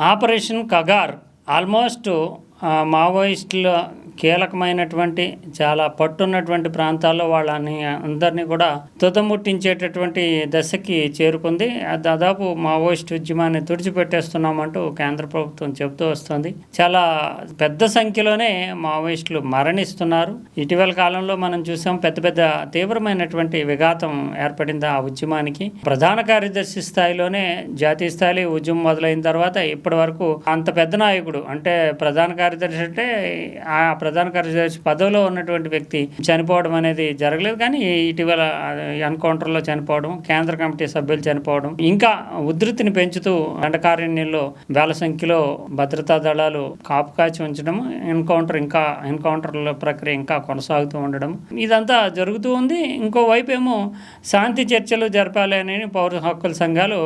Operation Kagar almost మావోయిస్టుల కీలకమైనటువంటి చాలా పట్టున్నటువంటి ప్రాంతాల్లో వాళ్ళని అందరినీ కూడా తుదముట్టించేటటువంటి దశకి చేరుకుంది. దాదాపు మావోయిస్ట్ ఉద్యమాన్ని తుడిచిపెట్టేస్తున్నామంటూ కేంద్ర ప్రభుత్వం చెబుతూ వస్తుంది. చాలా పెద్ద సంఖ్యలోనే మావోయిస్టులు మరణిస్తున్నారు. ఇటీవల కాలంలో మనం చూసాం పెద్ద పెద్ద తీవ్రమైనటువంటి విఘాతం ఏర్పడింది ఆ ఉద్యమానికి. ప్రధాన కార్యదర్శి స్థాయిలోనే జాతీయ స్థాయి ఉద్యమం మొదలైన తర్వాత ఇప్పటి వరకు అంత పెద్ద నాయకుడు అంటే ప్రధాన కార్యదర్శి అంటే ఆ ప్రధాన కార్యదర్శి పదవిలో ఉన్నటువంటి వ్యక్తి చనిపోవడం అనేది జరగలేదు కానీ ఇటీవల ఎన్కౌంటర్లో చనిపోవడం కేంద్ర కమిటీ సభ్యులు చనిపోవడం ఇంకా ఉధృతిని పెంచుతూ దండకారణ్యంలో వేల సంఖ్యలో భద్రతా దళాలు కాపు కాచి ఉంచడం ఎన్కౌంటర్ ఇంకా ఎన్కౌంటర్ల ప్రక్రియ ఇంకా కొనసాగుతూ ఉండడం ఇదంతా జరుగుతూ ఉంది. ఇంకో వైపు ఏమో శాంతి చర్చలు జరపాలి అని పౌర హక్కుల సంఘాలు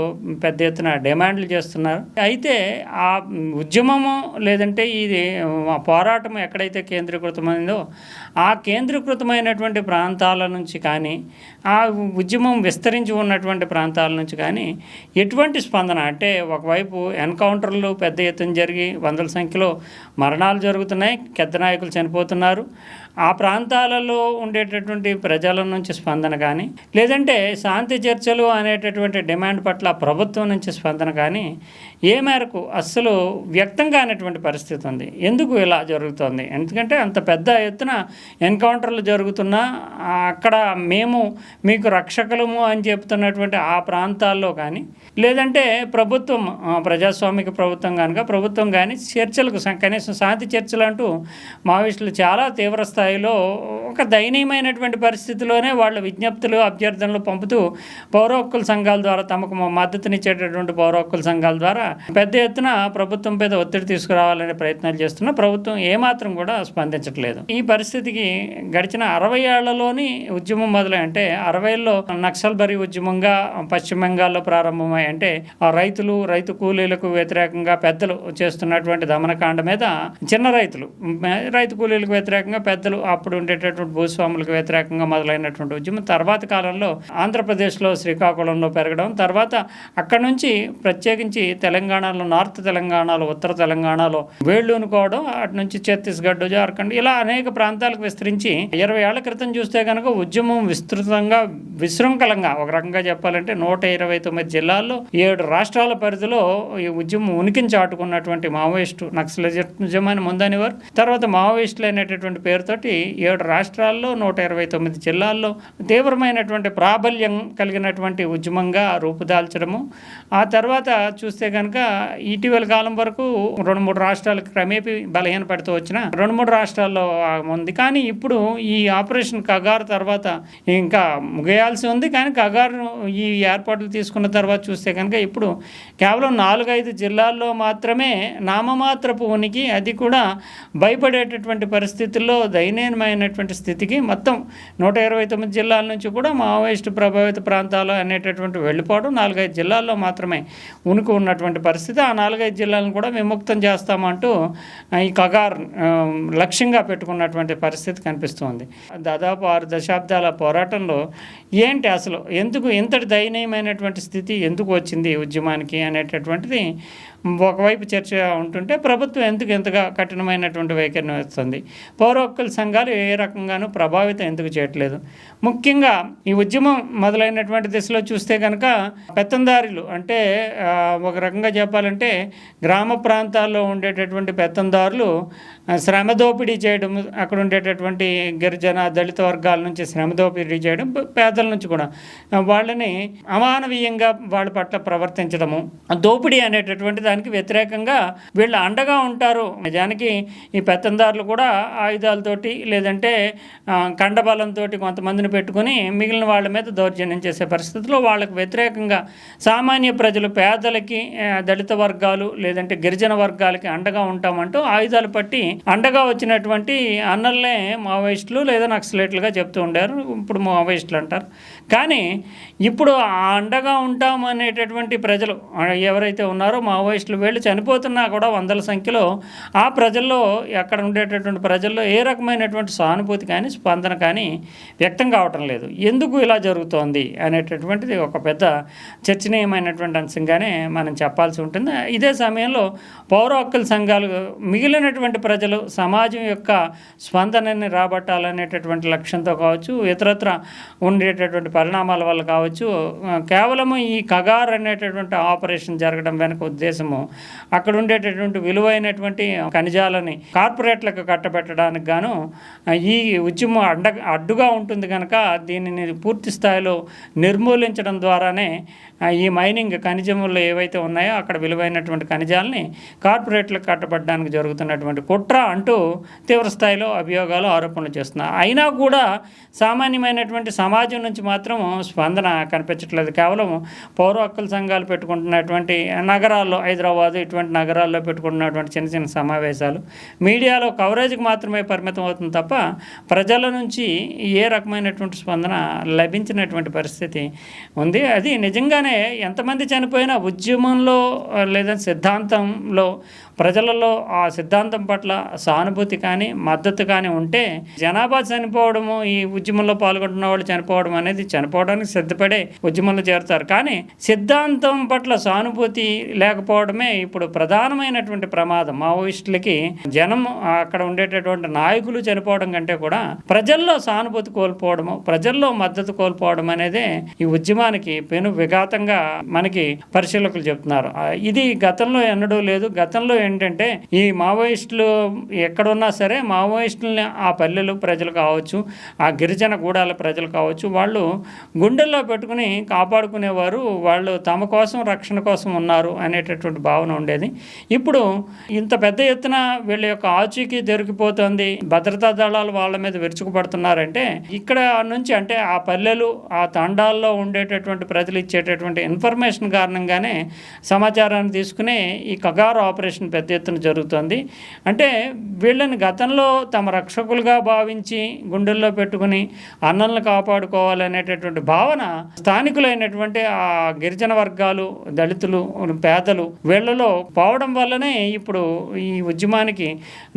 పెద్ద ఎత్తున డిమాండ్లు చేస్తున్నారు. అయితే ఆ ఉద్యమము లేదంటే ఇది పోరాటం ఎక్కడైతే కేంద్రీకృతమైందో ఆ కేంద్రీకృతమైనటువంటి ప్రాంతాల నుంచి కానీ ఆ ఉద్యమం విస్తరించి ఉన్నటువంటి ప్రాంతాల నుంచి కానీ ఎటువంటి స్పందన? అంటే ఒకవైపు ఎన్కౌంటర్లు పెద్ద ఎత్తున జరిగి వందల సంఖ్యలో మరణాలు జరుగుతున్నాయి పెద్ద నాయకులు చనిపోతున్నారు. ఆ ప్రాంతాలలో ఉండేటటువంటి ప్రజల నుంచి స్పందన కానీ లేదంటే శాంతి చర్చలు అనేటటువంటి డిమాండ్ పట్ల ప్రభుత్వం నుంచి స్పందన కానీ ఏ మేరకు అస్సలు వ్యక్తం కానటువంటి పరిస్థితి ఉంది. ఎందుకు ఇలా జరుగుతుంది? ఎందుకంటే అంత పెద్ద ఎత్తున ఎన్కౌంటర్లు జరుగుతున్నా అక్కడ మేము మీకు రక్షకులము అని చెప్తున్నటువంటి ఆ ప్రాంతాల్లో కానీ లేదంటే ప్రభుత్వం ప్రజాస్వామిక ప్రభుత్వం కనుక ప్రభుత్వం కానీ చర్చలకు కనీసం శాంతి చర్చలు అంటూ మావోయిస్టులు చాలా తీవ్రస్థాయి స్థాయిలో ఒక దయనీయమైనటువంటి పరిస్థితిలోనే వాళ్ళ విజ్ఞప్తులు అభ్యర్థనలు పంపుతూ పౌర హక్కుల సంఘాల ద్వారా తమకు మద్దతునిచ్చేటటువంటి పౌర హక్కుల సంఘాల ద్వారా పెద్ద ఎత్తున ప్రభుత్వం మీద ఒత్తిడి తీసుకురావాలనే ప్రయత్నాలు చేస్తున్న. ప్రభుత్వం ఏమాత్రం కూడా స్పందించట్లేదు. ఈ పరిస్థితికి గడిచిన అరవై ఏళ్ళలోని ఉద్యమం మొదలై అంటే అరవైలో నక్సల్ బరీ ఉద్యమంగా పశ్చిమ బెంగాల్లో ప్రారంభమై అంటే ఆ రైతులు రైతు కూలీలకు వ్యతిరేకంగా పెద్దలు చేస్తున్నటువంటి దమనకాండ మీద చిన్న రైతులు రైతు కూలీలకు వ్యతిరేకంగా పెద్దలు అప్పుడు ఉండేటటువంటి భూస్వాములకు వ్యతిరేకంగా మొదలైనటువంటి ఉద్యమం తర్వాత కాలంలో ఆంధ్రప్రదేశ్లో శ్రీకాకుళంలో పెరగడం తర్వాత అక్కడ నుంచి ప్రత్యేకించి తెలంగాణలో నార్త్ తెలంగాణలో ఉత్తర తెలంగాణలో వేళ్ళూనుకోవడం అటు నుంచి ఛత్తీస్గఢ్ జార్ఖండ్ ఇలా అనేక ప్రాంతాలకు విస్తరించి ఇరవై ఏళ్ళ క్రితం చూస్తే కనుక ఉద్యమం విస్తృతంగా విశృంఖలంగా ఒక రకంగా చెప్పాలంటే నూట ఇరవై తొమ్మిది జిల్లాల్లో ఏడు రాష్ట్రాల పరిధిలో ఈ ఉద్యమం ఉనికిని చాటుకున్నటువంటి మావోయిస్టు నక్సలిజం ముందనివారు. తర్వాత మావోయిస్టులు అనేటటువంటి పేరుతోటి ఏడు రాష్ట్రాల్లో నూట ఇరవై తొమ్మిది జిల్లాల్లో తీవ్రమైనటువంటి ప్రాబల్యం కలిగినటువంటి ఉద్యమంగా రూపుదాల్చడము. ఆ తర్వాత చూస్తే కనుక ఇటీవల కాలం వరకు రెండు మూడు రాష్ట్రాలకు క్రమేపీ బలహీన పడుతూ వచ్చిన రెండు మూడు రాష్ట్రాల్లో ఉంది. కానీ ఇప్పుడు ఈ ఆపరేషన్ కగారు తర్వాత ఇంకా ముగియాల్సి ఉంది. కానీ కగార్ ఈ ఏర్పాట్లు తీసుకున్న తర్వాత చూస్తే కనుక ఇప్పుడు కేవలం నాలుగైదు జిల్లాల్లో మాత్రమే నామమాత్రపు ఉనికి అది కూడా భయపడేటటువంటి పరిస్థితుల్లో దయనీయమైనటువంటి స్థితికి మొత్తం నూట ఇరవై తొమ్మిది జిల్లాల నుంచి కూడా మావోయిస్టు ప్రభావిత ప్రాంతాలు అనేటటువంటి వెళ్ళిపోవడం నాలుగైదు జిల్లాల్లో మాత్రమే ఉనికి ఉన్నటువంటి పరిస్థితి. ఆ నాలుగైదు జిల్లాలను కూడా విముక్తం చేస్తామంటూ ఈ కగార్ లక్ష్యంగా పెట్టుకున్నటువంటి పరిస్థితి కనిపిస్తోంది. దాదాపు ఆరు దశాబ్దాల పోరాటంలో ఏంటి అసలు? ఎందుకు ఇంతటి దయనీయమైనటువంటి స్థితి ఎందుకు వచ్చింది ఉద్యమానికి అనేటటువంటిది ఒకవైపు చర్చ ఉంటుంటే ప్రభుత్వం ఎందుకు ఎంతగా కఠినమైనటువంటి వైఖరిని వస్తుంది? పౌర హక్కుల సంఘాలు ఏ రకంగా రకంగానూ ప్రభావితం ఎందుకు చేయట్లేదు. ముఖ్యంగా ఈ ఉద్యమం మొదలైనటువంటి దిశలో చూస్తే కనుక పెత్తందారులు అంటే ఒక రకంగా చెప్పాలంటే గ్రామ ప్రాంతాల్లో ఉండేటటువంటి పెత్తందారులు శ్రమ దోపిడీ చేయడం అక్కడ ఉండేటటువంటి గిరిజన దళిత వర్గాల నుంచి శ్రమ దోపిడీ చేయడం పేదల నుంచి కూడా. వాళ్ళని అమానవీయంగా వాళ్ళ పట్ల ప్రవర్తించడము దోపిడీ అనేటటువంటి దానికి వ్యతిరేకంగా వీళ్ళు అండగా ఉంటారు. నిజానికి ఈ పెత్తందారులు కూడా ఆయుధాలతోటి లేదంటే కండబలంతో కొంతమందిని పెట్టుకుని మిగిలిన వాళ్ళ మీద దౌర్జన్యం చేసే పరిస్థితుల్లో వాళ్ళకు వ్యతిరేకంగా సామాన్య ప్రజలు పేదలకి దళిత వర్గాలు లేదంటే గిరిజన వర్గాలకి అండగా ఉంటామంటూ ఆయుధాలు పట్టి అండగా వచ్చినటువంటి అన్నల్నే మావోయిస్టులు లేదా నక్సలైట్లుగా చెప్తూ ఉండారు ఇప్పుడు మావోయిస్టులు అంటారు. కానీ ఇప్పుడు ఆ అండగా ఉంటాం అనేటటువంటి ప్రజలు ఎవరైతే ఉన్నారో మావోయిస్టులు వీళ్ళు చనిపోతున్నా కూడా వందల సంఖ్యలో ఆ ప్రజల్లో అక్కడ ఉండేటటువంటి ప్రజల్లో ఏ రకమైనటువంటి సానుభూతి కానీ స్పందన కానీ వ్యక్తం కావటం లేదు. ఎందుకు ఇలా జరుగుతోంది అనేటటువంటిది ఒక పెద్ద చర్చనీయమైనటువంటి అంశంగానే మనం చెప్పాల్సి ఉంటుంది. ఇదే సమయంలో పౌర హక్కుల సంఘాలు మిగిలినటువంటి ప్రజలు సమాజం యొక్క స్పందనని రాబట్టాలనేటటువంటి లక్ష్యంతో కావచ్చు ఇతరత్ర ఉండేటటువంటి పరిణామాల వల్ల కావచ్చు కేవలము ఈ కగార్ అనేటటువంటి ఆపరేషన్ జరగడం వెనక ఉద్దేశము అక్కడ ఉండేటటువంటి విలువైనటువంటి ఖనిజాలని కార్పొరేట్లకు కట్టబెట్టడానికి గాను ఈ ఉద్యమం అడ్డ అడ్డుగా ఉంటుంది కనుక దీనిని పూర్తి స్థాయిలో నిర్మూలించడం ద్వారానే ఈ మైనింగ్ ఖనిజములు ఏవైతే ఉన్నాయో అక్కడ విలువైనటువంటి ఖనిజాలని కార్పొరేట్లకు కట్టబడడానికి జరుగుతున్నటువంటి కుట్ర అంటూ తీవ్ర స్థాయిలో అభియోగాలు ఆరోపణలు చేస్తున్నారు అయినా కూడా సామాన్యమైనటువంటి సమాజం నుంచి మాత్రం స్పందన కనిపించట్లేదు. కేవలం పౌర హక్కుల సంఘాలు పెట్టుకుంటున్నటువంటి నగరాల్లో హైదరాబాదు ఇటువంటి నగరాల్లో పెట్టుకుంటున్నటువంటి చిన్న చిన్న సమావేశాలు మీడియాలో కవరేజ్కి మాత్రమే పరిమితం అవుతుంది తప్ప ప్రజల నుంచి ఏ రకమైనటువంటి స్పందన లభించినటువంటి పరిస్థితి ఉంది. అది నిజంగానే ఎంతమంది చనిపోయినా ఉద్యమంలో లేదా సిద్ధాంతంలో ప్రజలలో ఆ సిద్ధాంతం పట్ల సానుభూతి కానీ మద్దతు కానీ ఉంటే జనాభా చనిపోవడము ఈ ఉద్యమంలో పాల్గొంటున్న వాళ్ళు చనిపోవడం అనేది చనిపోవడానికి సిద్ధపడే ఉద్యమంలో చేరుతారు. కానీ సిద్ధాంతం పట్ల సానుభూతి లేకపోవడమే ఇప్పుడు ప్రధానమైనటువంటి ప్రమాదం. మావోయిస్టులకి జనం అక్కడ ఉండేటటువంటి నాయకులు చనిపోవడం కంటే కూడా ప్రజల్లో సానుభూతి కోల్పోవడము ప్రజల్లో మద్దతు కోల్పోవడం అనేదే ఈ ఉద్యమానికి పెను విఘాతంగా మనకి పరిశీలకులు చెప్తున్నారు. ఇది గతంలో ఎన్నడూ లేదు. గతంలో ఏంటంటే ఈ మావోయిస్టులు ఎక్కడున్నా సరే మావోయిస్టులని ఆ పల్లెలు ప్రజలు కావచ్చు ఆ గిరిజన గూడాల ప్రజలు కావచ్చు వాళ్ళు గుండెల్లో పెట్టుకుని కాపాడుకునేవారు వాళ్ళు తమ కోసం రక్షణ కోసం ఉన్నారు అనేటటువంటి భావన ఉండేది. ఇప్పుడు ఇంత పెద్ద ఎత్తున వీళ్ళ యొక్క ఆచూకీ దొరికిపోతుంది. భద్రతా దళాలు వాళ్ళ మీద విరుచుకుపడుతున్నారంటే ఇక్కడ నుంచి అంటే ఆ పల్లెలు ఆ తండాల్లో ఉండేటటువంటి ప్రజలు ఇచ్చేటటువంటి ఇన్ఫర్మేషన్ కారణంగానే సమాచారాన్ని తీసుకుని ఈ కగారు ఆపరేషన్ పెద్ద ఎత్తున జరుగుతుంది. అంటే వీళ్ళని గతంలో తమ రక్షకులుగా భావించి గుండెల్లో పెట్టుకుని అన్నలను కాపాడుకోవాలనేటటువంటి భావన స్థానికులైనటువంటి ఆ గిరిజన వర్గాలు దళితులు పేదలు వీళ్ళలో పోవడం వల్లనే ఇప్పుడు ఈ ఉద్యమానికి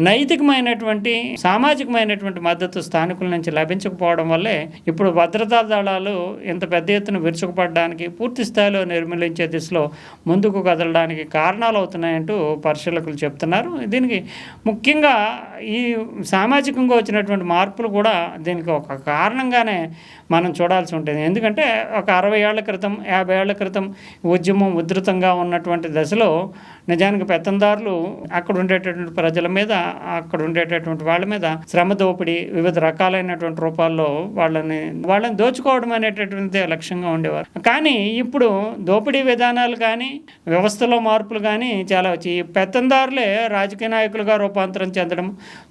నైతికమైనటువంటి సామాజికమైనటువంటి మద్దతు స్థానికుల నుంచి లభించకపోవడం వల్లే ఇప్పుడు భద్రతా దళాలు ఇంత పెద్ద ఎత్తున విరుచుకుపడడానికి పూర్తి స్థాయిలో నిర్మూలించే దిశలో ముందుకు కదలడానికి కారణాలు అవుతున్నాయంటూ పరిశీలకులు చెప్తున్నారు. దీనికి ముఖ్యంగా ఈ సామాజికంగా వచ్చినటువంటి మార్పులు కూడా దీనికి ఒక కారణంగానే మనం చూడాల్సి ఉంటుంది. ఎందుకంటే ఒక అరవై ఏళ్ళ క్రితం యాభై ఏళ్ళ క్రితం ఉద్యమం ఉధృతంగా ఉన్నటువంటి దశలో నిజానికి పెత్తందారులు అక్కడ ఉండేటటువంటి ప్రజల మీద అక్కడ ఉండేటటువంటి వాళ్ళ మీద శ్రమ దోపిడీ వివిధ రకాలైనటువంటి రూపాల్లో వాళ్ళని వాళ్ళని దోచుకోవడం అనేటటువంటి లక్ష్యంగా ఉండేవారు. కానీ ఇప్పుడు దోపిడీ విధానాలు కానీ వ్యవస్థలో మార్పులు కానీ చాలా వచ్చి పెత్తందారులే రాజకీయ నాయకులుగా రూపాంతరం చెందడం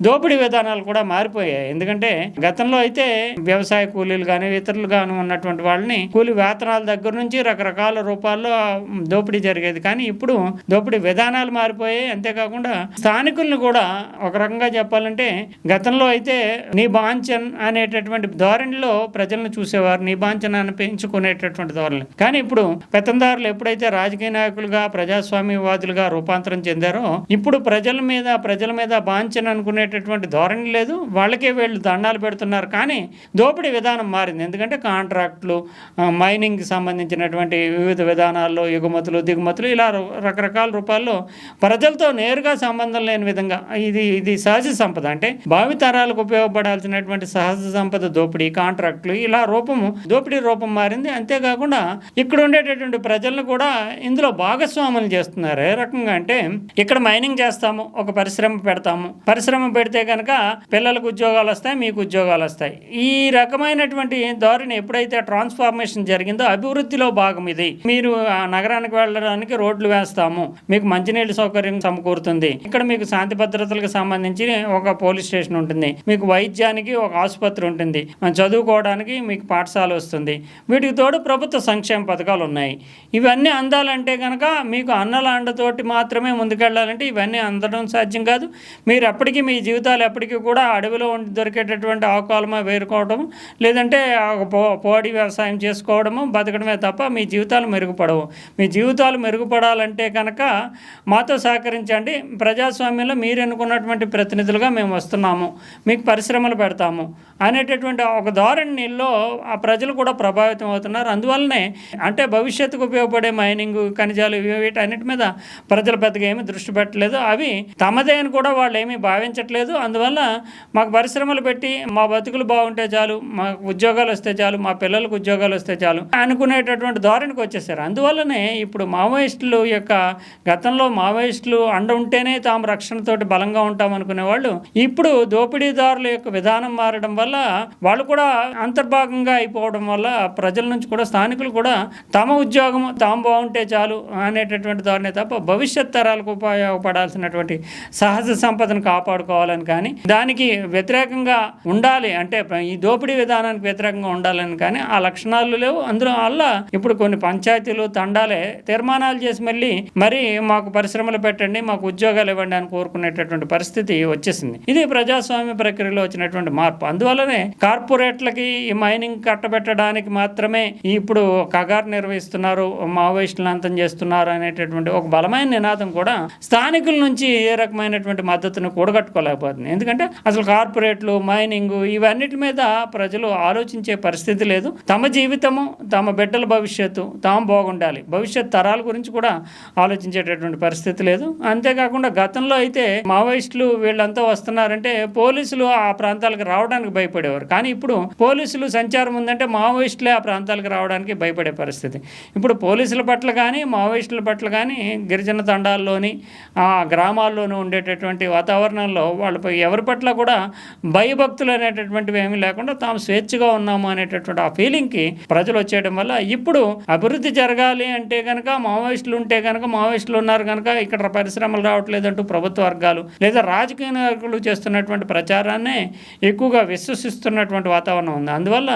దోపిడీ విధానాలు కూడా మారిపోయాయి. ఎందుకంటే గతంలో అయితే వ్యవసాయ కూలీలు కానీ ఇతరులుగాను ఉన్నటువంటి వాళ్ళని కూలి వేతనాల దగ్గర నుంచి రకరకాల రూపాల్లో దోపిడీ జరిగేది. కానీ ఇప్పుడు దోపిడీ విధానాలు మారిపోయాయి. అంతేకాకుండా స్థానికులను కూడా ఒక రకంగా చెప్పాలంటే గతంలో అయితే నీ బాంచన్ అనేటటువంటి ధోరణిలో ప్రజలను చూసేవారు. నీ అని పెంచుకునేటటువంటి ధోరణి. కానీ ఇప్పుడు పెత్తందారులు ఎప్పుడైతే రాజకీయ నాయకులుగా ప్రజాస్వామ్యవాదులుగా రూపాంతరం చెందారో ఇప్పుడు ప్రజల మీద ప్రజల మీద బాంచన్ అనుకునేటటువంటి ధోరణి లేదు. వాళ్ళకే వీళ్ళు దండాలు పెడుతున్నారు. కానీ దోపిడీ విధానం మారింది. ఎందుకంటే కాంట్రాక్ట్లు మైనింగ్కి సంబంధించినటువంటి వివిధ విధానాల్లో ఎగుమతులు దిగుమతులు ఇలా రకరకాల రూపాల్లో ప్రజలతో నేరుగా సంబంధం లేని విధంగా ఇది ఇది సహజ సంపద. అంటే భావితరాలకు ఉపయోగపడాల్సినటువంటి సహజ సంపద దోపిడీ కాంట్రాక్టులు ఇలా రూపము దోపిడీ రూపం మారింది. అంతేకాకుండా ఇక్కడ ఉండేటటువంటి ప్రజలను కూడా ఇందులో భాగస్వాములు చేస్తున్నారు. ఏ రకంగా అంటే ఇక్కడ మైనింగ్ చేస్తాము ఒక పరిశ్రమ పెడతాము. పరిశ్రమ పెడితే కనుక పిల్లలకు ఉద్యోగాలు వస్తాయి మీకు ఉద్యోగాలు వస్తాయి. ఈ రకమైనటువంటి దారిని ఎప్పుడైతే ట్రాన్స్ఫార్మేషన్ జరిగిందో అభివృద్ధిలో భాగం ఇది. మీరు ఆ నగరానికి వెళ్ళడానికి రోడ్లు వేస్తాము. మీకు మంచినీళ్ళ సౌకర్యం సమకూరుతుంది. ఇక్కడ మీకు శాంతి భద్రతలకు సంబంధించి ఒక పోలీస్ స్టేషన్ ఉంటుంది. మీకు వైద్యానికి ఒక ఆసుపత్రి ఉంటుంది. చదువుకోవడానికి మీకు పాఠశాల వస్తుంది. వీటికి తోడు ప్రభుత్వ సంక్షేమ పథకాలు ఉన్నాయి. ఇవన్నీ అందాలంటే కనుక మీకు అన్నల అండతోటి మాత్రమే ముందుకెళ్ళాలంటే ఇవన్నీ అందడం సాధ్యం కాదు. మీరు ఎప్పటికీ మీ జీవితాలు ఎప్పటికీ కూడా అడవిలో దొరికేటటువంటి ఆకుకాలమా వేరుకోవడం లేదంటే పో పోడి వ్యవసాయం చేసుకోవడము బతకడమే తప్ప మీ జీవితాలు మెరుగుపడవు. మీ జీవితాలు మెరుగుపడాలంటే కనుక మాతో సహకరించండి. ప్రజాస్వామ్యంలో మీరు ఎన్నుకున్నటువంటి ప్రతినిధులుగా మేము వస్తున్నాము. మీకు పరిశ్రమలు పెడతాము. అనేటటువంటి ఒక ధోరణిలో ఆ ప్రజలు కూడా ప్రభావితం అవుతున్నారు. అందువల్లనే అంటే భవిష్యత్తుకు ఉపయోగపడే మైనింగ్ ఖనిజాలు వీటన్నిటి మీద ప్రజలు పెద్దగా ఏమీ దృష్టి పెట్టలేదు. అవి తమదే అని కూడా వాళ్ళు ఏమీ భావించట్లేదు. అందువల్ల మాకు పరిశ్రమలు పెట్టి మా బతుకులు బాగుంటే చాలు మాకు ఉద్యోగాలు వస్తే చాలు మా పిల్లలకు ఉద్యోగాలు వస్తే చాలు అనుకునేటటువంటి ధోరణికి వచ్చేసారు. అందువల్లనే ఇప్పుడు మావోయిస్టులు యొక్క గతంలో మావోయిస్టులు అండ ఉంటేనే తాము రక్షణతోటి బలంగా ఉంటాం అనుకునే వాళ్ళు ఇప్పుడు దోపిడీదారుల యొక్క విధానం మారడం వల్ల వాళ్ళు కూడా అంతర్భాగంగా అయిపోవడం వల్ల ప్రజల నుంచి కూడా స్థానికులు కూడా తమ ఉద్యోగం తాము బాగుంటే చాలు అనేటటువంటి ధోరణి తప్ప భవిష్యత్ తరాలకు ఉపయోగపడాల్సినటువంటి సహజ సంపదను కాపాడుకోవాలని కానీ దానికి వ్యతిరేకంగా ఉండాలి. అంటే ఈ దోపిడీ విధానానికి వ్యతిరేకంగా ఉండాలని కానీ ఆ లక్షణాలు లేవు. అందులో వల్ల ఇప్పుడు కొన్ని పంచాయతీలు తండాలే తీర్మానాలు చేసి మళ్ళీ మరి మాకు పరిశ్రమలు పెట్టండి మాకు ఉద్యోగాలు ఇవ్వండి అని కోరుకునేటటువంటి పరిస్థితి వచ్చేసింది. ఇది ప్రజాస్వామ్య ప్రక్రియలో వచ్చినటువంటి మార్పు. అందువల్లనే కార్పొరేట్లకి ఈ మైనింగ్ కట్టబెట్టడానికి మాత్రమే ఇప్పుడు కగారు నిర్వహిస్తున్నారు మావోయిస్టులను అంతం చేస్తున్నారు అనేటటువంటి ఒక బలమైన నినాదం కూడా స్థానికుల నుంచి ఏ రకమైనటువంటి మద్దతును కూడగట్టుకోలేకపోతుంది. ఎందుకంటే అసలు కార్పొరేట్లు మైనింగ్ ఇవన్నిటి మీద ప్రజలు ఆలోచించ పరిస్థితి లేదు. తమ జీవితము తమ బిడ్డల భవిష్యత్తు తాము బాగుండాలి. భవిష్యత్ తరాల గురించి కూడా ఆలోచించేటటువంటి పరిస్థితి లేదు. అంతేకాకుండా గతంలో అయితే మావోయిస్టులు వీళ్ళంతా వస్తున్నారంటే పోలీసులు ఆ ప్రాంతాలకు రావడానికి భయపడేవారు. కానీ ఇప్పుడు పోలీసులు సంచారం ఉందంటే మావోయిస్టులే ఆ ప్రాంతాలకు రావడానికి భయపడే పరిస్థితి. ఇప్పుడు పోలీసుల పట్ల కానీ మావోయిస్టుల పట్ల కానీ గిరిజన తండాల్లోని ఆ గ్రామాల్లోనూ ఉండేటటువంటి వాతావరణంలో వాళ్ళపై ఎవరి పట్ల కూడా భయభక్తులు అనేటటువంటివి ఏమీ లేకుండా తాము స్వేచ్ఛగా ఉన్నాము అనేటటువంటి ఆ ఫీలింగ్కి ప్రజలు వచ్చేయడం వల్ల ఇప్పుడు అభివృద్ధి జరగాలి అంటే కనుక మావోయిస్టులు ఉంటే కనుక మావోయిస్టులు ఉన్నారు కనుక ఇక్కడ పరిశ్రమలు రావట్లేదంటూ ప్రభుత్వ వర్గాలు లేదా రాజకీయ నాయకులు చేస్తున్నటువంటి ప్రచారాన్ని ఎక్కువగా విశ్వసిస్తున్నటువంటి వాతావరణం ఉంది. అందువల్ల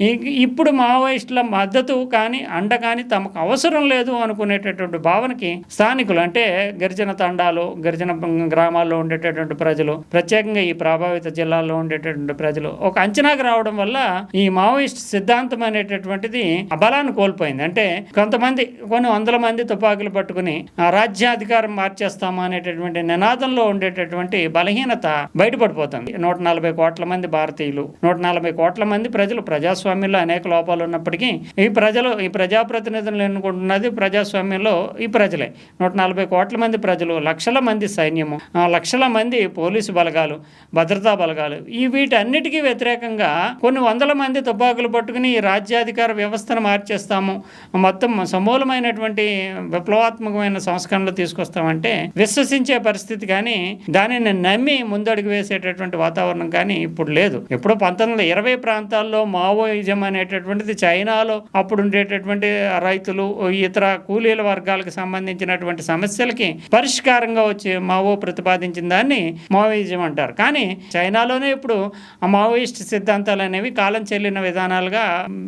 ఈ- ఇప్పుడు మావోయిస్టుల మద్దతు కానీ అండ కానీ తమకు అవసరం లేదు అనుకునేటటువంటి భావనకి స్థానికులు అంటే గిరిజన తండాలు గిరిజన గ్రామాల్లో ఉండేటటువంటి ప్రజలు ప్రత్యేకంగా ఈ ప్రభావిత జిల్లాల్లో ఉండేటటువంటి ప్రజలు ఒక అంచనాకు రావడం వల్ల ఈ మావోయిస్ట్ సిద్ధాంతం అనేటటువంటిది బలాన్ని కోల్పోయింది. అంటే కొంతమంది కొన్ని వందల మంది తుపాకులు పట్టుకుని ఆ రాజ్యాధికారం మార్చేస్తామా అనేటటువంటి నినాదంలో ఉండేటటువంటి బలహీనత బయటపడిపోతుంది. నూట నలభై కోట్ల మంది భారతీయులు నూట నలభై కోట్ల మంది ప్రజలు ప్రజాస్వామ్యంలో అనేక లోపాలు ఉన్నప్పటికీ ఈ ప్రజలు ఈ ప్రజాప్రతినిధులు ఎన్నుకుంటున్నది ప్రజాస్వామ్యంలో ఈ ప్రజలే. నూట నలభై కోట్ల మంది ప్రజలు లక్షల మంది సైన్యము లక్షల మంది పోలీసు బలగాలు భద్రతా బలగాలు ఈ వీటన్నిటికీ వ్యతిరేకంగా కొన్ని వందల మంది తుపాకులు పట్టుకుని ఈ రాజ్యాధికార వ్యవస్థను మార్చేస్తాము. మొత్తం సమూలమైనటువంటి విప్లవాత్మకమైన సంస్కరణలు తీసుకొస్తామంటే విశ్వసించే పరిస్థితి కానీ దానిని నమ్మి ముందడుగు వేసేటటువంటి వాతావరణం కానీ ఇప్పుడు లేదు. ఎప్పుడో పంతొమ్మిది వందల ఇరవై ప్రాంతాల్లో మావోయిజం అనేటటువంటిది చైనాలో అప్పుడు ఉండేటటువంటి రైతులు ఇతర కూలీల వర్గాలకు సంబంధించినటువంటి సమస్యలకి పరిష్కారంగా వచ్చి మావో ప్రతిపాదించిన దాన్ని మావోయిజం అంటారు. కానీ చైనాలోనే ఇప్పుడు ఆ మావోయిస్ట్ సిద్ధాంతాలు అనేవి కాలం చెల్లిన విధానాలుగా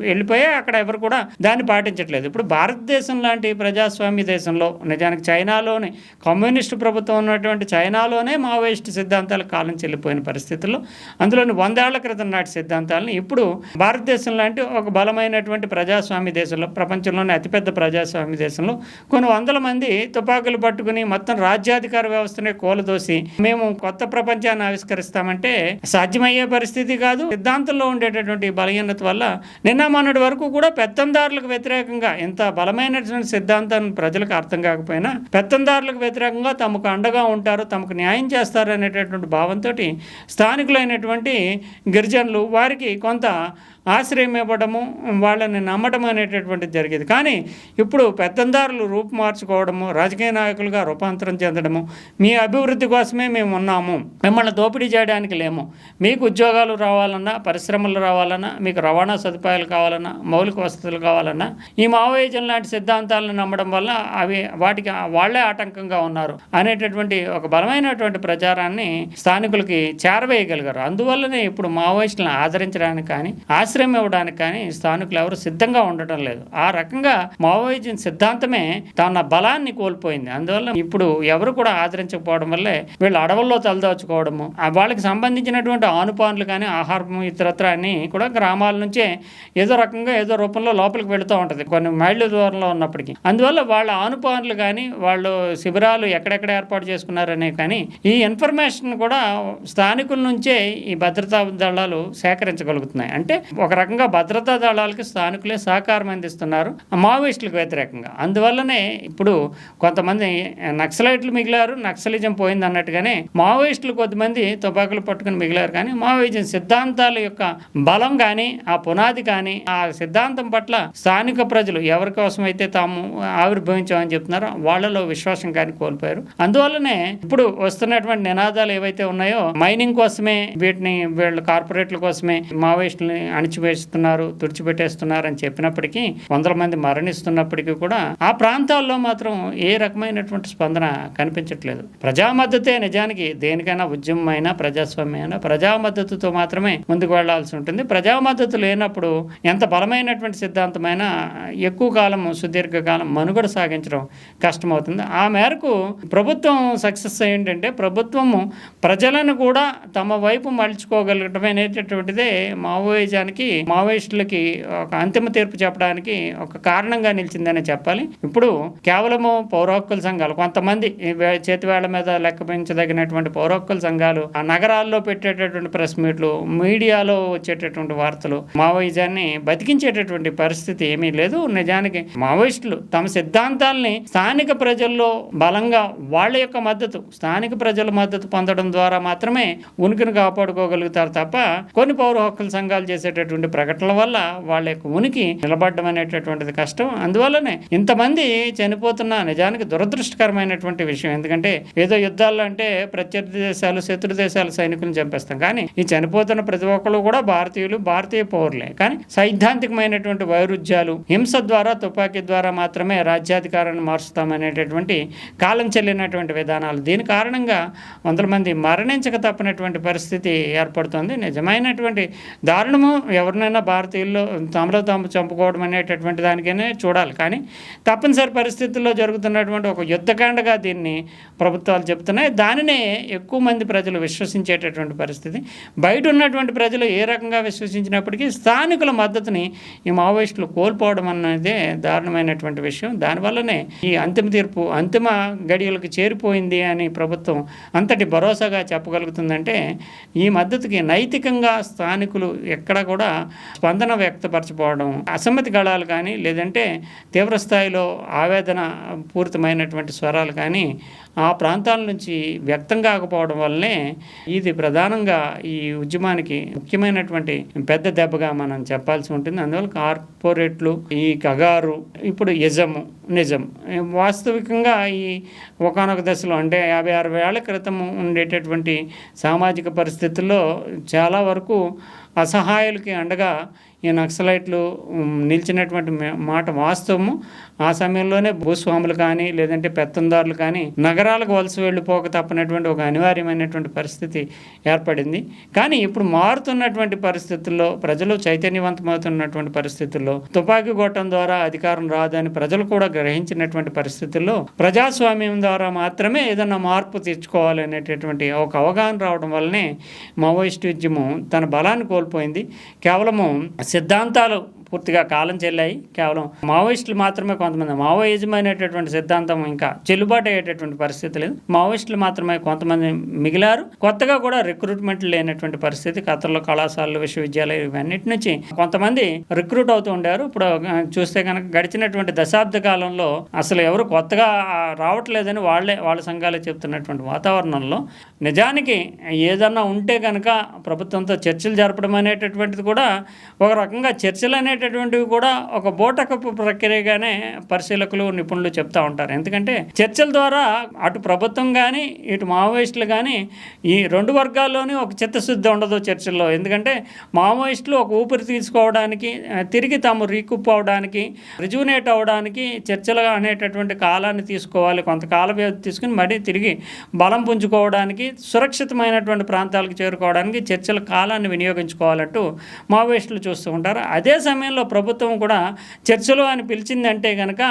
వెళ్ళిపోయి అక్కడ ఎవరు కూడా దాన్ని పాటించట్లేదు. ఇప్పుడు భారతదేశం లాంటి ప్రజాస్వామ్య దేశంలో నిజానికి చైనాలోని కమ్యూనిస్టు ప్రభుత్వం ఉన్నటువంటి చైనాలోనే మావోయిస్ట్ సిద్ధాంతాలు కాలం చెల్లిపోయిన పరిస్థితుల్లో అందులోని వందేళ్ళ క్రితం నాటి సిద్ధాంతాలను ఇప్పుడు భారతదేశం లాంటి ఒక బలమైనటువంటి ప్రజాస్వామ్య దేశంలో ప్రపంచంలోనే అతిపెద్ద ప్రజాస్వామ్య దేశంలో కొన్ని వందల మంది తుపాకులు పట్టుకుని మొత్తం రాజ్యాధికార వ్యవస్థనే కోలదోసి మేము కొత్త ప్రపంచాన్ని ఆవిష్కరిస్తామంటే సాధ్యమయ్యే పరిస్థితి కాదు. సిద్ధాంతంలో ఉండేటటువంటి బలహీనత వల్ల నిన్న మొన్నటి వరకు కూడా పెత్తందారులకు వ్యతిరేకంగా ఇంత బలమైనటువంటి సిద్ధాంతాన్ని ప్రజలకు అర్థం కాకపోయినా పెత్తందారులకు వ్యతిరేకంగా తమకు అండగా ఉంటారు తమకు న్యాయం చేస్తారు అనేటటువంటి భావంతో స్థానికులైనటువంటి గిరిజనులు వారికి కొంత ఆశ్రయం ఇవ్వడము వాళ్ళని నమ్మడం అనేటటువంటిది జరిగేది. కానీ ఇప్పుడు పెత్తందారులు రూపు మార్చుకోవడము రాజకీయ నాయకులుగా రూపాంతరం చెందడము మీ అభివృద్ధి కోసమే మేము ఉన్నాము. మిమ్మల్ని దోపిడీ చేయడానికి లేము. మీకు ఉద్యోగాలు రావాలన్నా పరిశ్రమలు రావాలన్నా మీకు రవాణా సదుపాయాలు కావాలన్నా మౌలిక వసతులు కావాలన్నా ఈ మావోయిజం లాంటి సిద్ధాంతాలను నమ్మడం వల్ల అవి వాటికి వాళ్ళే ఆటంకంగా ఉన్నారు అనేటటువంటి ఒక బలమైనటువంటి ప్రచారాన్ని స్థానికులకి చేరవేయగలిగారు. అందువల్లనే ఇప్పుడు మావోయిస్టులను ఆదరించడానికి కానీ ఆశ ఆశ్రయం ఇవ్వడానికి కానీ స్థానికులు ఎవరు సిద్ధంగా ఉండటం లేదు. ఆ రకంగా మావోయిజం సిద్ధాంతమే తన బలాన్ని కోల్పోయింది. అందువల్ల ఇప్పుడు ఎవరు కూడా ఆదరించకపోవడం వల్లే వీళ్ళు అడవుల్లో తలదాచుకోవడము వాళ్ళకి సంబంధించినటువంటి ఆనుపానులు కానీ ఆహారం ఇతరత్ర అని కూడా గ్రామాల నుంచే ఏదో రకంగా ఏదో రూపంలో లోపలికి వెళుతూ ఉంటుంది కొన్ని మైళ్ళ దూరంలో ఉన్నప్పటికీ. అందువల్ల వాళ్ళ ఆనుపానులు కానీ వాళ్ళు శిబిరాలు ఎక్కడెక్కడ ఏర్పాటు చేసుకున్నారనే కానీ ఈ ఇన్ఫర్మేషన్ కూడా స్థానికుల నుంచే ఈ భద్రతా దళాలు సేకరించగలుగుతున్నాయి. అంటే ఒక రకంగా భద్రతా దళాలకి స్థానికులే సహకారం అందిస్తున్నారు మావోయిస్టులకు వ్యతిరేకంగా. అందువల్లనే ఇప్పుడు కొంతమంది నక్సలైట్లు మిగిలారు నక్సలిజం పోయింది అన్నట్టుగానే మావోయిస్టులు కొద్దిమంది తుపాకులు పట్టుకుని మిగిలారు. కానీ మావోయిజం సిద్ధాంతాల యొక్క బలం కానీ ఆ పునాది కానీ ఆ సిద్ధాంతం పట్ల స్థానిక ప్రజలు ఎవరి కోసం అయితే తాము ఆవిర్భవించామని చెప్తున్నారో వాళ్ళలో విశ్వాసం కానీ కోల్పోయారు. అందువల్లనే ఇప్పుడు వస్తున్నటువంటి నినాదాలు ఏవైతే ఉన్నాయో మైనింగ్ కోసమే వీటిని వీళ్ళ కార్పొరేట్ల కోసమే మావోయిస్టులని అణిచివేస్తున్నారు తుడిచిపెట్టేస్తున్నారు అని చెప్పినప్పటికీ వందల మంది మరణిస్తున్నప్పటికీ కూడా ఆ ప్రాంతాల్లో మాత్రం ఏ రకమైనటువంటి స్పందన కనిపించట్లేదు. ప్రజా మద్దతే నిజానికి దేనికైనా ఉద్యమం అయినా ప్రజాస్వామ్యం అయినా ప్రజా మద్దతుతో మాత్రమే ముందుకు వెళ్ళాల్సి ఉంటుంది. ప్రజా మద్దతు లేనప్పుడు ఎంత బలమైనటువంటి సిద్ధాంతమైనా ఎక్కువ కాలం సుదీర్ఘకాలం మనుగడ సాగించడం కష్టమవుతుంది. ఆ మేరకు ప్రభుత్వం సక్సెస్ ఏంటంటే ప్రభుత్వము ప్రజలను కూడా తమ వైపు మలుచుకోగలగటం అనేటటువంటిదే మావోయిజానికి మావోయిస్టులకి ఒక అంతిమ తీర్పు చెప్పడానికి ఒక కారణంగా నిలిచిందనే చెప్పాలి. ఇప్పుడు కేవలము పౌర హక్కుల సంఘాలు కొంతమంది చేతివేళ్ళ మీద లెక్కపించదగినటువంటి పౌరహక్కుల సంఘాలు ఆ నగరాల్లో పెట్టేటటువంటి ప్రెస్ మీట్లు మీడియాలో వచ్చేటటువంటి వార్తలు మావోయిజాన్ని బతికించేటటువంటి పరిస్థితి ఏమీ లేదు. నిజానికి మావోయిస్టులు తమ సిద్ధాంతాల్ని స్థానిక ప్రజల్లో బలంగా వాళ్ళ యొక్క మద్దతు స్థానిక ప్రజల మద్దతు పొందడం ద్వారా మాత్రమే ఉనికిని కాపాడుకోగలుగుతారు తప్ప కొన్ని పౌర హక్కుల సంఘాలు చేసేటటువంటి ప్రకటనల వల్ల వాళ్ళ యొక్క ఉనికి నిలబడడం అనేటటువంటిది కష్టం. అందువల్లనే ఇంతమంది చనిపోతున్న నిజానికి దురదృష్టకరమైనటువంటి విషయం. ఎందుకంటే ఏదో యుద్ధాల్లో అంటే ప్రత్యర్థి దేశాలు శత్రు దేశాల సైనికులను చంపేస్తాం. కానీ ఈ చనిపోతున్న ప్రతి ఒక్కరు కూడా భారతీయులు భారతీయ పౌరులే. కానీ సైద్ధాంతికమైనటువంటి వైరుధ్యాలు హింస ద్వారా తుపాకీ ద్వారా మాత్రమే రాజ్యాధికారాన్ని మారుస్తామనేటటువంటి కాలం చెల్లినటువంటి విధానాలు. దీని కారణంగా వందల మంది మరణించక తప్పనటువంటి పరిస్థితి ఏర్పడుతుంది. నిజమైనటువంటి దారుణము ఎవరినైనా భారతీయుల్లో తమలో తాము చంపుకోవడం అనేటటువంటి దానికైనా చూడాలి. కానీ తప్పనిసరి పరిస్థితుల్లో జరుగుతున్నటువంటి ఒక యుద్ధకాండగా దీన్ని ప్రభుత్వాలు చెప్తున్నాయి దానినే ఎక్కువ మంది ప్రజలు విశ్వసించేటటువంటి పరిస్థితి. బయట ఉన్నటువంటి ప్రజలు ఏ రకంగా విశ్వసించినప్పటికీ స్థానికుల మద్దతుని ఈ మావోయిస్టులు కోల్పోవడం అన్నదే దారుణమైనటువంటి విషయం. దానివల్లనే ఈ అంతిమ తీర్పు అంతిమ గడియలకు చేరిపోయింది అని ప్రభుత్వం అంతటి భరోసాగా చెప్పగలుగుతుందంటే ఈ మద్దతుకి నైతికంగా స్థానికులు ఎక్కడ కూడా స్పందన వ్యక్తపరచకపోవడం అసమ్మతి గళాలు కానీ లేదంటే తీవ్ర స్థాయిలో ఆవేదన పూరితమైనటువంటి స్వరాలు కానీ ఆ ప్రాంతాల నుంచి వ్యక్తం కాకపోవడం వల్లనే ఇది ప్రధానంగా ఈ ఉద్యమానికి ముఖ్యమైనటువంటి పెద్ద దెబ్బగా మనం చెప్పాల్సి ఉంటుంది. అందువల్ల కార్పొరేట్లు ఈ కగారు ఇప్పుడు యజము నిజం. వాస్తవికంగా ఈ ఒకనొక దశలో అంటే యాభై అరవై ఏళ్ళ క్రితం ఉండేటటువంటి సామాజిక పరిస్థితుల్లో చాలా వరకు అసహాయులకి అండగా ఈ నక్సలైట్లు నిలిచినటువంటి మాట వాస్తవము. ఆ సమయంలోనే భూస్వాములు కానీ లేదంటే పెత్తందారులు కానీ నగరాలకు వలస వెళ్ళిపోక తప్పనటువంటి ఒక అనివార్యమైనటువంటి పరిస్థితి ఏర్పడింది. కానీ ఇప్పుడు మారుతున్నటువంటి పరిస్థితుల్లో ప్రజలు చైతన్యవంతమవుతున్నటువంటి పరిస్థితుల్లో తుపాకీ గొట్టం ద్వారా అధికారం రాదని ప్రజలు కూడా గ్రహించినటువంటి పరిస్థితుల్లో ప్రజాస్వామ్యం ద్వారా మాత్రమే ఏదన్నా మార్పు తెచ్చుకోవాలనేటటువంటి ఒక అవగాహన రావడం వల్లనే మావోయిస్ట్ ఉద్యమం తన బలాన్ని కోల్పోయింది. కేవలము సిద్ధాంతాలు పూర్తిగా కాలం చెల్లాయి. కేవలం మావోయిస్టులు మాత్రమే కొంతమంది మావోయిజం సిద్ధాంతం ఇంకా చెల్లుబాటు అయ్యేటటువంటి పరిస్థితి లేదు. మావోయిస్టులు మాత్రమే కొంతమంది మిగిలారు. కొత్తగా కూడా రిక్రూట్మెంట్ లేనటువంటి పరిస్థితి ఖతర్లో కళాశాలలు విశ్వవిద్యాలయాలు ఇవన్నిటి నుంచి కొంతమంది రిక్రూట్ అవుతూ ఉండారు. ఇప్పుడు చూస్తే కనుక గడిచినటువంటి దశాబ్ద కాలంలో అసలు ఎవరు కొత్తగా రావట్లేదని వాళ్ళే వాళ్ళ సంఘాలే చెప్తున్నటువంటి వాతావరణంలో నిజానికి ఏదన్నా ఉంటే కనుక ప్రభుత్వంతో చర్చలు జరపడం అనేటటువంటిది కూడా ఒక రకంగా చర్చలు అనేటటువంటివి కూడా ఒక బోటకపు ప్రక్రియగానే పరిశీలకులు నిపుణులు చెప్తా ఉంటారు. ఎందుకంటే చర్చల ద్వారా అటు ప్రభుత్వం కానీ ఇటు మావోయిస్టులు కానీ ఈ రెండు వర్గాల్లోనే ఒక చిత్తశుద్ధి ఉండదు చర్చల్లో. ఎందుకంటే మావోయిస్టులు ఒక ఊపిరి తీసుకోవడానికి తిరిగి తాము రీకుప్ అవడానికి రిజునేట్ అవ్వడానికి చర్చలు అనేటటువంటి కాలాన్ని తీసుకోవాలి. కొంతకాల వ్యవధి తీసుకుని మరీ తిరిగి బలం పుంజుకోవడానికి సురక్షితమైనటువంటి ప్రాంతాలకు చేరుకోవడానికి చర్చల కాలాన్ని వినియోగించుకోవాలంటూ మావోయిస్టులు చూస్తూ ఉంటారు. అదే సమయంలో ప్రభుత్వం కూడా చర్చలు అని పిలిచిందంటే కనుక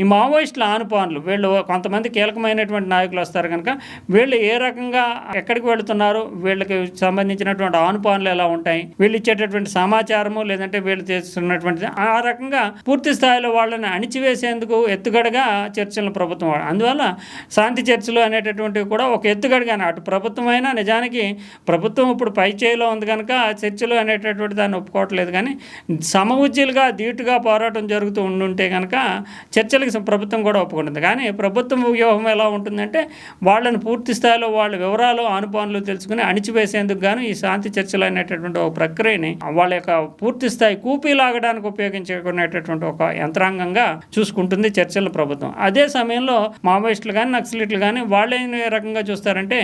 ఈ మావోయిస్టుల ఆనుపానులు వీళ్ళు కొంతమంది కీలకమైనటువంటి నాయకులు వస్తారు కనుక వీళ్ళు ఏ రకంగా ఎక్కడికి వెళుతున్నారు వీళ్ళకి సంబంధించినటువంటి ఆనుపానులు ఎలా ఉంటాయి వీళ్ళు ఇచ్చేటటువంటి సమాచారము లేదంటే వీళ్ళు చేస్తున్నటువంటి ఆ రకంగా పూర్తి స్థాయిలో వాళ్ళని అణిచివేసేందుకు ఎత్తుగడగా చర్చలను ప్రభుత్వం అందువల్ల శాంతి చర్చలు అనేటటువంటివి కూడా ఒక ఎత్తుగడగానే అటు ప్రభుత్వం అయినా నిజానికి ప్రభుత్వం ఇప్పుడు పై చేయిలో ఉంది కనుక చర్చలు అనేటటువంటి దాన్ని ఒప్పుకోవట్లేదు కానీ సమ సమఉజ్జీలుగా ధీటుగా పోరాటం జరుగుతూ ఉండుంటే కనుక చర్చలకు ప్రభుత్వం కూడా ఒప్పుకుంటుంది. కానీ ప్రభుత్వం వ్యూహం ఎలా ఉంటుందంటే వాళ్ళని పూర్తి స్థాయిలో వాళ్ళ వివరాలు అనుభవాలు తెలుసుకుని అణిచివేసేందుకు గాను ఈ శాంతి చర్చలు అనేటటువంటి ఒక ప్రక్రియని వాళ్ళ యొక్క పూర్తి స్థాయి కూపీ లాగడానికి ఉపయోగించుకునేటటువంటి ఒక యంత్రాంగంగా చూసుకుంటుంది చర్చల ప్రభుత్వం. అదే సమయంలో మావోయిస్టులు కానీ నక్సలిట్లు కానీ వాళ్ళు ఏ రకంగా చూస్తారంటే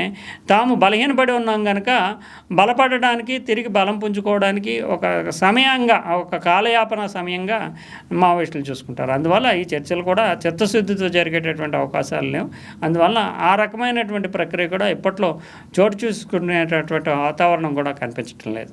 తాము బలహీనపడి ఉన్నాం కనుక బలపడడానికి తిరిగి బలం పుంజుకోవడానికి ఒక సమయంగా ఒక కాలయాపన సమయంగా మావోయిస్టులు చూసుకుంటారు. అందువల్ల ఈ చర్చలు కూడా చిత్తశుద్ధితో జరిగేటటువంటి అవకాశాలు లేవు. అందువల్ల ఆ రకమైనటువంటి ప్రక్రియ కూడా ఇప్పట్లో చోటు చూసుకునేటటువంటి వాతావరణం కూడా కనిపించడం లేదు.